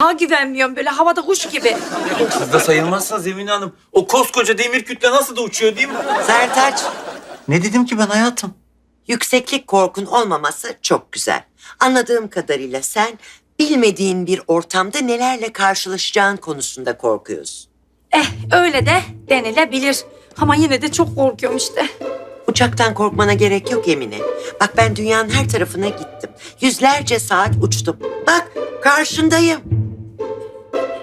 Daha güvenmiyorum böyle havada kuş gibi. Siz de sayılmazsınız Emine Hanım. O koskoca demir kütle nasıl da uçuyor değil mi? Sertaç, Ne dedim ki ben hayatım? yükseklik korkun olmaması çok güzel. Anladığım kadarıyla sen bilmediğin bir ortamda nelerle karşılaşacağın konusunda korkuyorsun. Eh öyle de denilebilir. Ama yine de çok korkuyorum işte. Uçaktan korkmana gerek yok Emine. Bak ben dünyanın her tarafına gittim. Yüzlerce saat uçtum. Bak karşındayım.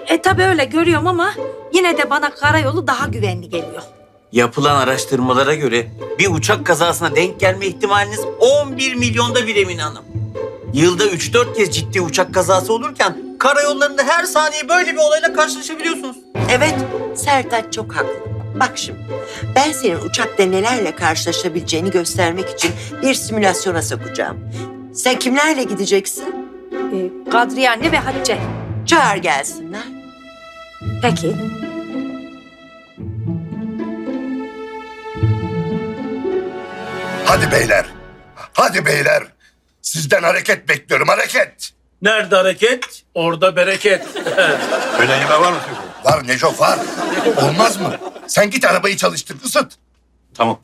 E tabi öyle görüyorum ama yine de bana karayolu daha güvenli geliyor. Yapılan araştırmalara göre bir uçak kazasına denk gelme ihtimaliniz 11 milyonda bir Emine Hanım. Yılda 3-4 kez ciddi uçak kazası olurken karayollarında her saniye böyle bir olayla karşılaşabiliyorsunuz. Evet, Sertaç çok haklı. Bak şimdi, ben senin uçakta nelerle karşılaşabileceğini göstermek için bir simülasyona sokacağım. Sen kimlerle gideceksin? E, Kadriye anne ve Hatice. Çağır gelsinler. Peki. Hadi beyler. Hadi beyler. Sizden hareket bekliyorum hareket. Nerede hareket? Orada bereket. Öyle yeme var mı? Var Neco var. Olmaz mı? Sen git arabayı çalıştır ısıt. Tamam.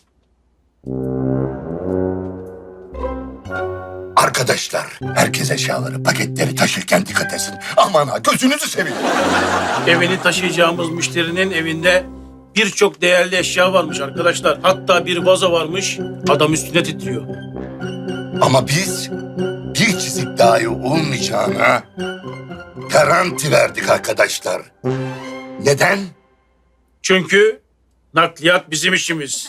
Arkadaşlar herkes eşyaları paketleri taşırken dikkat etsin. Aman ha gözünüzü seveyim. Evini taşıyacağımız müşterinin evinde birçok değerli eşya varmış arkadaşlar. Hatta bir vazo varmış. Adam üstüne titriyor. Ama biz bir çizik dahi olmayacağına garanti verdik arkadaşlar. Neden? Çünkü nakliyat bizim işimiz.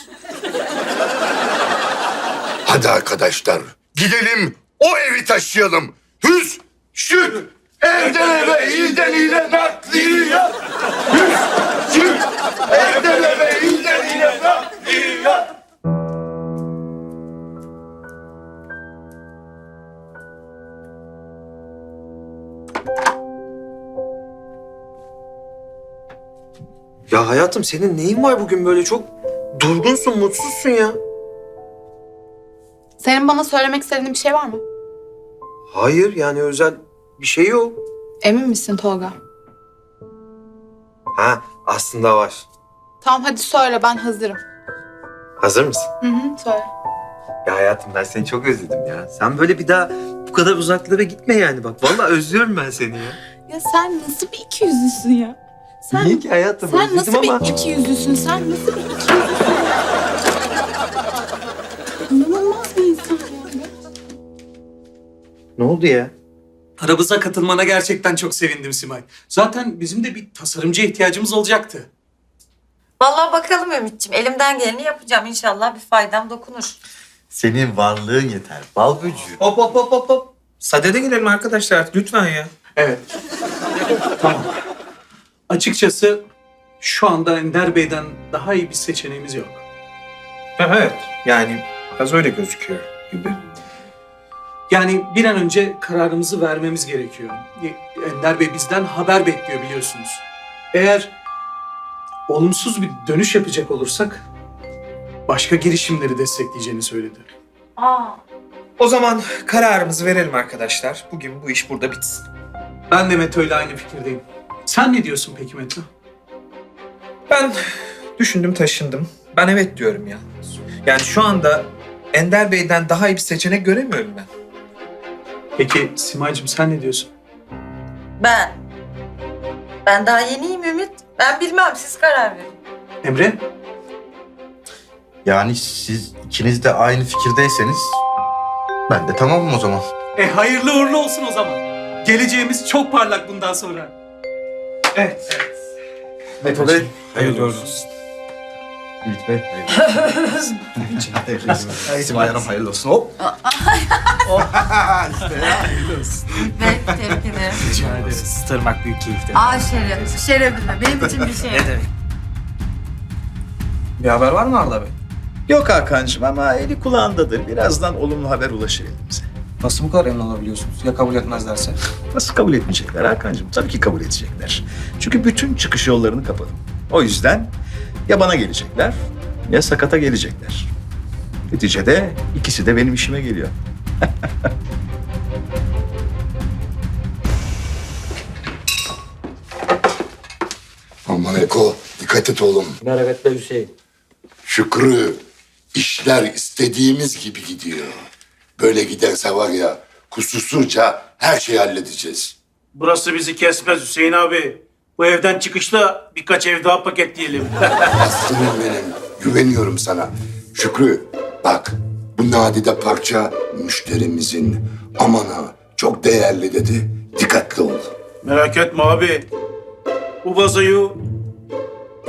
Hadi arkadaşlar gidelim o evi taşıyalım. Hüs, şüt, evden eve, ilden ile nakliyat. Hüs, şüt, evden eve, ilden ile nakliyat. Ya hayatım senin neyin var bugün böyle çok durgunsun, mutsuzsun ya. Senin bana söylemek istediğin bir şey var mı? Hayır yani özel bir şey yok. Emin misin Tolga? Ha aslında var. Tamam hadi söyle ben hazırım. Hazır mısın? Hı hı söyle. Ya hayatım ben seni çok özledim ya. Sen böyle bir daha bu kadar uzaklara gitme yani bak. Vallahi özlüyorum ben seni ya. Ya sen nasıl bir iki yüzlüsün ya? Sen, Niye ki hayatım? sen özledim nasıl ama. bir iki yüzlüsün? Sen nasıl bir iki Ne oldu ya? Aramıza katılmana gerçekten çok sevindim Simay. Zaten bizim de bir tasarımcıya ihtiyacımız olacaktı. Vallahi bakalım Ümit'ciğim. Elimden geleni yapacağım. İnşallah bir faydam dokunur. Senin varlığın yeter. Bal böcüğü. Hop hop hop hop hop. Sadede gelelim arkadaşlar lütfen ya. Evet. tamam. Açıkçası şu anda Ender Bey'den daha iyi bir seçeneğimiz yok. Evet yani biraz öyle gözüküyor gibi. Yani bir an önce kararımızı vermemiz gerekiyor. Ender Bey bizden haber bekliyor biliyorsunuz. Eğer olumsuz bir dönüş yapacak olursak başka girişimleri destekleyeceğini söyledi. Aa. O zaman kararımızı verelim arkadaşlar. Bugün bu iş burada bitsin. Ben de Meto ile aynı fikirdeyim. Sen ne diyorsun peki Meto? Ben düşündüm taşındım. Ben evet diyorum ya. Yani şu anda Ender Bey'den daha iyi bir seçenek göremiyorum ben. Peki Simay'cığım sen ne diyorsun? Ben. Ben daha yeniyim Ümit. Ben bilmem. Siz karar verin. Emre? Yani siz ikiniz de aynı fikirdeyseniz ben de tamamım o zaman. E hayırlı uğurlu olsun o zaman. Geleceğimiz çok parlak bundan sonra. Evet. Mete Bey, hayırlı olsun. Ümit Bey, hayırlı olsun. Simay Hanım hayırlı olsun. Hop. işte ya, hayırlı olsun. Ben tebrik ederim. Rica büyük keyifte. Aa şeref. Şerefime. Benim için bir şey. Bir haber var mı Arda Bey? Yok Hakan'cığım ama eli kulağındadır. Birazdan olumlu haber ulaşır elimize. Nasıl bu kadar emin olabiliyorsunuz? Ya kabul etmezlerse? Nasıl kabul etmeyecekler Hakan'cığım? Tabii ki kabul edecekler. Çünkü bütün çıkış yollarını kapadım. O yüzden ya bana gelecekler ya sakata gelecekler. Neticede ikisi de benim işime geliyor. Aman Eko dikkat et oğlum. Merhametler Hüseyin. Şükrü işler istediğimiz gibi gidiyor. Böyle giderse var ya kusursuzca her şeyi halledeceğiz. Burası bizi kesmez Hüseyin abi. Bu evden çıkışta birkaç ev daha paketleyelim. Aslanım benim güveniyorum sana. Şükrü bak bu nadide parça müşterimizin aman ha çok değerli dedi. Dikkatli ol. Merak etme abi. Bu vazoyu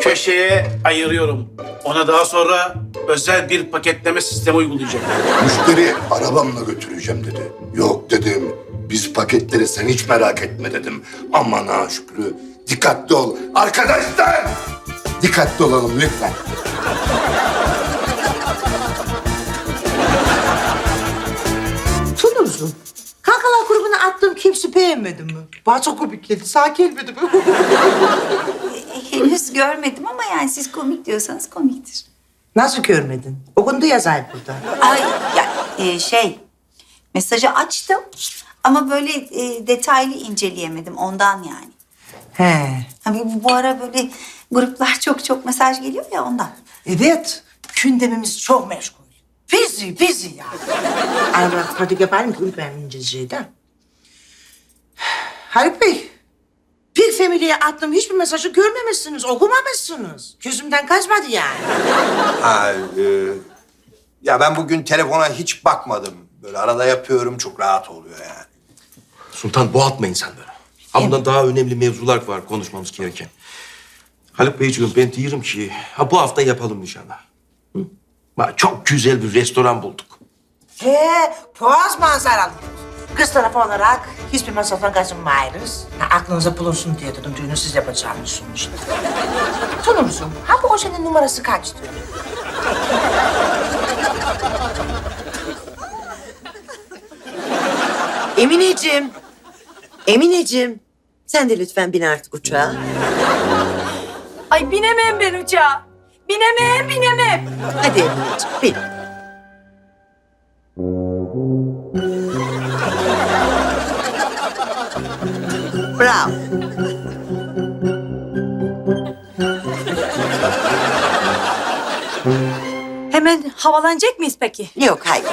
köşeye ayırıyorum. Ona daha sonra özel bir paketleme sistemi uygulayacağım. Müşteri arabamla götüreceğim dedi. Yok dedim. Biz paketleri sen hiç merak etme dedim. Aman ha Şükrü. Dikkatli ol. Arkadaşlar! Dikkatli olalım lütfen. Tunuz'um. Kankalar grubuna attığım kimse beğenmedi mi? Bana çok komik geldi. Sağ gelmedi mi? Henüz görmedim ama yani siz komik diyorsanız komiktir. Nasıl görmedin? Okundu yazar burada. Ay ya e, şey mesajı açtım ama böyle e, detaylı inceleyemedim ondan yani. He. Hani bu, bu ara böyle gruplar çok çok mesaj geliyor ya ondan. Evet. Gündemimiz çok meşgul. Busy, busy ya. Bırak pratik yapar mı? Ben İngilizceyi de. Haluk Bey. Big Family'ye attığım hiçbir mesajı görmemişsiniz, okumamışsınız. Gözümden kaçmadı yani. Ha, e, ya ben bugün telefona hiç bakmadım. Böyle arada yapıyorum çok rahat oluyor yani. Sultan boğaltma insanları. Ha bundan daha önemli mevzular var konuşmamız gereken. Haluk Beyciğim ben diyorum ki ha bu hafta yapalım inşallah. Hı? Bak, çok güzel bir restoran bulduk. He, boğaz manzaralı. Kız tarafı olarak hiçbir masraftan kaçınmayırız. Ha, aklınıza bulunsun diye dedim düğünü siz yapacağınız sonuçta. Tunumuzum, ha bu ojenin numarası kaçtı? Emineciğim, Emineciğim. Sen de lütfen bin artık uçağa. Ay binemem ben uçağa. Binemem, binemem. Hadi Emineciğim, bin. Bravo. Hemen havalanacak mıyız peki? Yok hayır.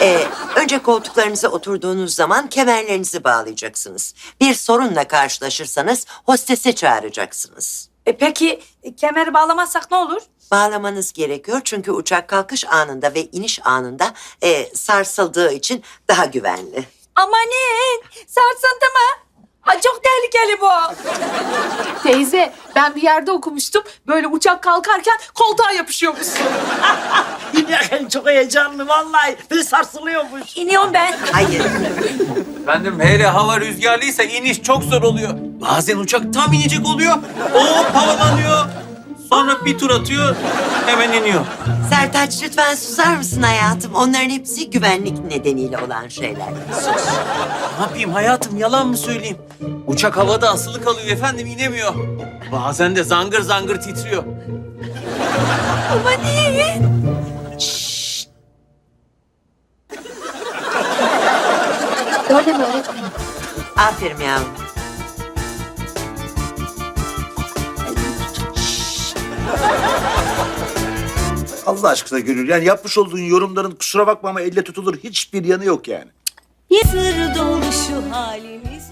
Ee, önce koltuklarınıza oturduğunuz zaman kemerlerinizi bağlayacaksınız. Bir sorunla karşılaşırsanız hostese çağıracaksınız. E peki e, kemeri bağlamazsak ne olur? Bağlamanız gerekiyor çünkü uçak kalkış anında ve iniş anında e, sarsıldığı için daha güvenli. Amanın sarsıntı mı? Ay çok tehlikeli bu. Teyze ben bir yerde okumuştum. Böyle uçak kalkarken koltuğa yapışıyormuşsun. İnerken çok heyecanlı vallahi. Bir sarsılıyormuş. İniyorum ben. Hayır. Efendim hele hava rüzgarlıysa iniş çok zor oluyor. Bazen uçak tam inecek oluyor. Hop havalanıyor. Sonra bir tur atıyor. Hemen iniyor. Sertaç lütfen susar mısın hayatım? Onların hepsi güvenlik nedeniyle olan şeyler. Sus. Ne yapayım hayatım yalan mı söyleyeyim? Uçak havada asılı kalıyor efendim inemiyor. Bazen de zangır zangır titriyor. Öyle mi öğretmenim? Aferin yavrum. Allah aşkına Gönül yani yapmış olduğun yorumların kusura bakma ama elle tutulur hiçbir yanı yok yani. Sır dolu şu halimiz